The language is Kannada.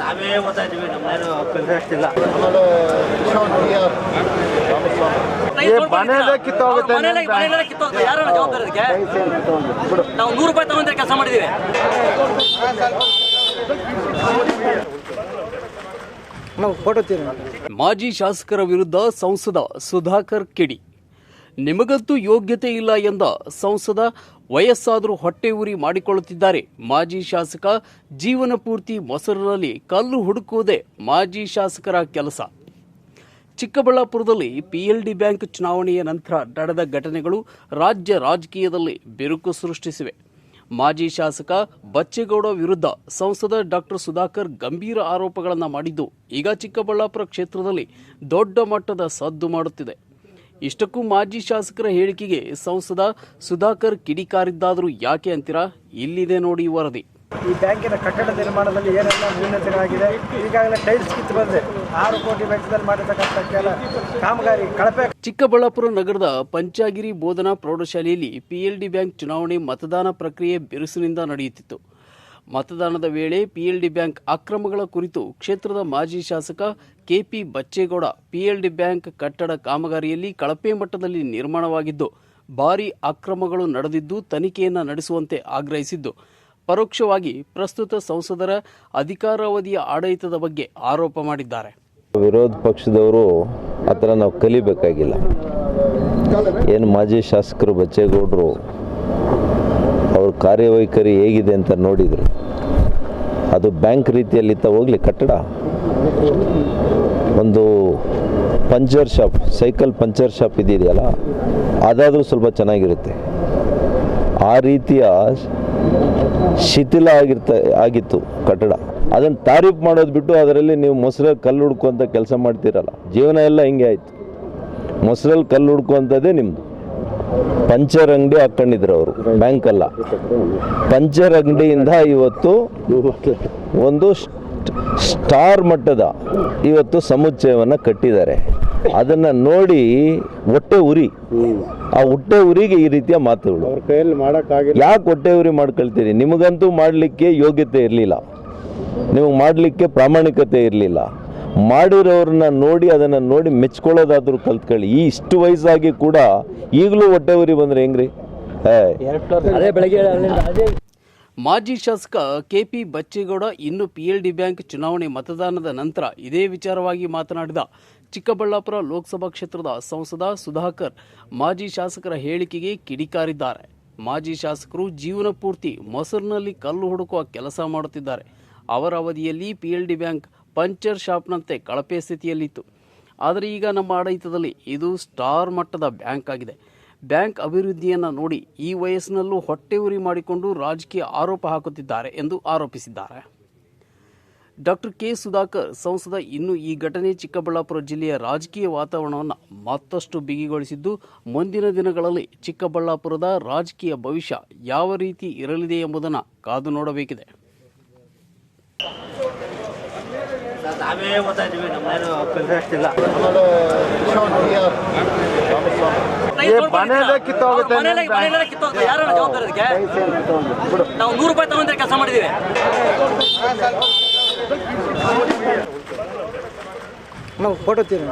ನಾವೇ ಓದ್ತಾ ಇದೀವಿ ನಮ್ಮನೇನು ಮನೆಯಲ್ಲೇ ಕಿತ್ತೋಗುತ್ತೆ ಕಿತ್ತೋಗುತ್ತೆ. ಜವಾಬ್ದಾರಿ ಅದಕ್ಕೆ? ನಾವು ನೂರು ರೂಪಾಯಿ ತಗೊಂಡ್ರೆ ಕೆಲಸ ಮಾಡಿದೀವಿ ನಾವು ಫೋಟೋ ತೀರಿ ಮಾಜಿ ಶಾಸಕರ ವಿರುದ್ಧ ಸಂಸದ ಸುಧಾಕರ್ ಕಿಡಿ. ನಿಮಗಂತೂ ಯೋಗ್ಯತೆ ಇಲ್ಲ ಎಂದ ಸಂಸದ ವಯಸ್ಸಾದರೂ ಹೊಟ್ಟೆ ಉರಿ ಮಾಡಿಕೊಳ್ಳುತ್ತಿದ್ದಾರೆ. ಮಾಜಿ ಶಾಸಕ ಜೀವನ ಪೂರ್ತಿ ಮೊಸರಿನಲ್ಲಿ ಕಲ್ಲು ಹುಡುಕುವುದೇ ಮಾಜಿ ಶಾಸಕರ ಕೆಲಸ. ಚಿಕ್ಕಬಳ್ಳಾಪುರದಲ್ಲಿ ಪಿಎಲ್ಡಿ ಬ್ಯಾಂಕ್ ಚುನಾವಣೆಯ ನಂತರ ನಡೆದ ಘಟನೆಗಳು ರಾಜ್ಯ ರಾಜಕೀಯದಲ್ಲಿ ಬಿರುಕು ಸೃಷ್ಟಿಸಿವೆ. ಮಾಜಿ ಶಾಸಕ ಬಚ್ಚೇಗೌಡ ವಿರುದ್ಧ ಸಂಸದ ಡಾಕ್ಟರ್ ಸುಧಾಕರ್ ಗಂಭೀರ ಆರೋಪಗಳನ್ನು ಮಾಡಿದ್ದು ಈಗ ಚಿಕ್ಕಬಳ್ಳಾಪುರ ಕ್ಷೇತ್ರದಲ್ಲಿ ದೊಡ್ಡ ಮಟ್ಟದ ಸದ್ದು ಮಾಡುತ್ತಿದೆ. ಇಷ್ಟಕ್ಕೂ ಮಾಜಿ ಶಾಸಕರ ಹೇಳಿಕೆಗೆ ಸಂಸದ ಸುಧಾಕರ್ ಕಿಡಿಕಾರಿದ್ದಾದರೂ ಯಾಕೆ ಅಂತೀರಾ? ಇಲ್ಲಿದೆ ನೋಡಿ ವರದಿ. ಈ ಬ್ಯಾಂಕಿನ ಕಟ್ಟಡ ನಿರ್ಮಾಣದಲ್ಲಿ ಏನೆಲ್ಲ ನ್ಯೂನತೆಗಳಾಗಿದೆ ಈಗಾಗಲೇ ಟೈಲ್ಸ್ ಕಿತ್ತು ಬಂದಿದೆ. ಆರು ಕೋಟಿ ವೆಚ್ಚದಲ್ಲಿ ಮಾಡಿರ್ತಕ್ಕಂಥ ಕೆಲ ಕಾಮಗಾರಿ ಕಳಪೆ ಚಿಕ್ಕಬಳ್ಳಾಪುರ ನಗರದ ಪಂಚಾಗಿರಿ ಬೋಧನಾ ಪ್ರೌಢಶಾಲೆಯಲ್ಲಿ ಪಿಎಲ್ಡಿ ಬ್ಯಾಂಕ್ ಚುನಾವಣೆ ಮತದಾನ ಪ್ರಕ್ರಿಯೆ ಬಿರುಸಿನಿಂದ ನಡೆಯುತ್ತಿತ್ತು. ಮತದಾನದ ವೇಳೆ ಪಿಎಲ್ಡಿ ಬ್ಯಾಂಕ್ ಅಕ್ರಮಗಳ ಕುರಿತು ಕ್ಷೇತ್ರದ ಮಾಜಿ ಶಾಸಕ ಕೆಪಿ ಬಚ್ಚೇಗೌಡ ಪಿಎಲ್ಡಿ ಬ್ಯಾಂಕ್ ಕಟ್ಟಡ ಕಾಮಗಾರಿಯಲ್ಲಿ ಕಳಪೆ ಮಟ್ಟದಲ್ಲಿ ನಿರ್ಮಾಣವಾಗಿದ್ದು, ಭಾರಿ ಅಕ್ರಮಗಳು ನಡೆದಿದ್ದು ತನಿಖೆಯನ್ನು ನಡೆಸುವಂತೆ ಆಗ್ರಹಿಸಿದ್ದು. ಪರೋಕ್ಷವಾಗಿ ಪ್ರಸ್ತುತ ಸಂಸದರ ಅಧಿಕಾರಾವಧಿಯ ಆಡಳಿತದ ಬಗ್ಗೆ ಆರೋಪ ಮಾಡಿದ್ದಾರೆ. ವಿರೋಧ ಪಕ್ಷದವರು ಆ ನಾವು ಕಲಿಬೇಕಾಗಿಲ್ಲ. ಏನು ಮಾಜಿ ಶಾಸಕರು ಬಚ್ಚೇಗೌಡರು ಕಾರ್ಯವೈಖರಿ ಹೇಗಿದೆ ಅಂತ ನೋಡಿದರು. ಅದು ಬ್ಯಾಂಕ್ ರೀತಿಯಲ್ಲಿತ್ತ ಹೋಗಲಿ, ಕಟ್ಟಡ. ಒಂದು puncture shop, cycle puncture shop ಇದೆಯಲ್ಲ, ಅದಾದರೂ ಸ್ವಲ್ಪ ಚೆನ್ನಾಗಿರುತ್ತೆ. ಆ ರೀತಿಯ ಶಿಥಿಲ ಆಗಿರ್ತ, ಆಗಿತ್ತು ಕಟ್ಟಡ. ಅದನ್ನು ತಾರೀಫ್ ಮಾಡೋದು ಬಿಟ್ಟು ಅದರಲ್ಲಿ ನೀವು ಮೊಸರಲ್ಲಿ ಕಲ್ಲು ಹುಡ್ಕುವಂಥ ಕೆಲಸ ಮಾಡ್ತೀರಲ್ಲ, ಜೀವನ ಎಲ್ಲ ಹಿಂಗೆ ಆಯಿತು. ಮೊಸರಲ್ಲಿ ಕಲ್ಲು ಹುಡ್ಕುವಂಥದ್ದೇ ನಿಮ್ಮದು ಪಂಚರ್ ಅಂಗಡಿ ಹಾಕೊಂಡಿದ್ರು ಅವರು ಬ್ಯಾಂಕ್ ಅಲ್ಲ ಪಂಚರ್ ಅಂಗಡಿಯಿಂದ ಇವತ್ತು ಒಂದು ಸ್ಟ್- ಸ್ಟಾರ್ ಮಟ್ಟದ ಇವತ್ತು ಸಮುಚ್ಚಯವನ್ನು ಕಟ್ಟಿದ್ದಾರೆ. ಅದನ್ನು ನೋಡಿ ಹೊಟ್ಟೆ ಉರಿ. ಆ ಹೊಟ್ಟೆ ಉರಿಗೆ ಈ ರೀತಿಯ ಮಾತುಗಳು. ಯಾಕೆ ಹೊಟ್ಟೆ ಉರಿ ಮಾಡ್ಕೊಳ್ತೀರಿ? ನಿಮಗಂತೂ ಮಾಡಲಿಕ್ಕೆ ಯೋಗ್ಯತೆ ಇರಲಿಲ್ಲ. ನಿಮಗೆ ಮಾಡಲಿಕ್ಕೆ ಪ್ರಾಮಾಣಿಕತೆ ಇರಲಿಲ್ಲ. ಮಾಡಿರೋರನ್ನ ನೋಡಿ ಅದನ್ನು ನೋಡಿ ಮೆಚ್ಕೊಳ್ಳೋದಾದ್ರೂ ಕಲ್ತ್ಕೊಳ್ಳಿ. ಈ ಇಷ್ಟು ವಯಸ್ಸಾಗಿ ಕೂಡ ಈಗಲೂ ಹೊಟ್ಟೆ ಉರಿ ಬಂದ್ರೆ ಹೆಂಗ್ರಿ? ಮಾಜಿ ಶಾಸಕ ಕೆಪಿ ಬಚ್ಚೇಗೌಡ ಇನ್ನು ಪಿಎಲ್ಡಿ ಬ್ಯಾಂಕ್ ಚುನಾವಣೆ ಮತದಾನದ ನಂತರ ಇದೇ ವಿಚಾರವಾಗಿ ಮಾತನಾಡಿದ ಚಿಕ್ಕಬಳ್ಳಾಪುರ ಲೋಕಸಭಾ ಕ್ಷೇತ್ರದ ಸಂಸದ ಸುಧಾಕರ್ ಮಾಜಿ ಶಾಸಕರ ಹೇಳಿಕೆಗೆ ಕಿಡಿಕಾರಿದ್ದಾರೆ. ಮಾಜಿ ಶಾಸಕರು ಜೀವನ ಪೂರ್ತಿ ಮೊಸರಿನಲ್ಲಿ ಕಲ್ಲು ಹುಡುಕುವ ಕೆಲಸ ಮಾಡುತ್ತಿದ್ದಾರೆ. ಅವರ ಅವಧಿಯಲ್ಲಿ ಪಿಎಲ್ಡಿ ಬ್ಯಾಂಕ್ ಪಂಚರ್ ಶಾಪ್ನಂತೆ ಕಳಪೆ ಸ್ಥಿತಿಯಲ್ಲಿತ್ತು. ಆದರೆ ಈಗ ನಮ್ಮ ಆಡಳಿತದಲ್ಲಿ ಇದು ಸ್ಟಾರ್ ಮಟ್ಟದ ಬ್ಯಾಂಕ್ ಆಗಿದೆ. ಬ್ಯಾಂಕ್ ಅಭಿವೃದ್ಧಿಯನ್ನು ನೋಡಿ ಈ ವಯಸ್ಸಿನಲ್ಲೂ ಹೊಟ್ಟೆ ಉರಿ ಮಾಡಿಕೊಂಡು ರಾಜಕೀಯ ಆರೋಪ ಹಾಕುತ್ತಿದ್ದಾರೆ ಎಂದು ಆರೋಪಿಸಿದ್ದಾರೆ. Doctor K. ಸುಧಾಕರ್ ಸಂಸದ ಇನ್ನು ಈ ಘಟನೆ ಚಿಕ್ಕಬಳ್ಳಾಪುರ ಜಿಲ್ಲೆಯ ರಾಜಕೀಯ ವಾತಾವರಣವನ್ನು ಮತ್ತಷ್ಟು ಬಿಗಿಗೊಳಿಸಿದ್ದು, ಮುಂದಿನ ದಿನಗಳಲ್ಲಿ ಚಿಕ್ಕಬಳ್ಳಾಪುರದ ರಾಜಕೀಯ ಭವಿಷ್ಯ ಯಾವ ರೀತಿ ಇರಲಿದೆ ಎಂಬುದನ್ನು ಕಾದು ನೋಡಬೇಕಿದೆ. ನಾವೇ ಓದ್ತಾ ಇದೀವಿ ನಮ್ಮನೇನು ಇಂಟ್ರೆಸ್ಟ್ ಇಲ್ಲ ಜವಾಬ್ದಾರಿ ಅದಕ್ಕೆ? ನಾವು ನೂರು ರೂಪಾಯಿ ತಗೊಂಡ್ರೆ ಕೆಲಸ ಮಾಡಿದೀವಿ. ನಾವು ಫೋಟೋ ತೀರಿ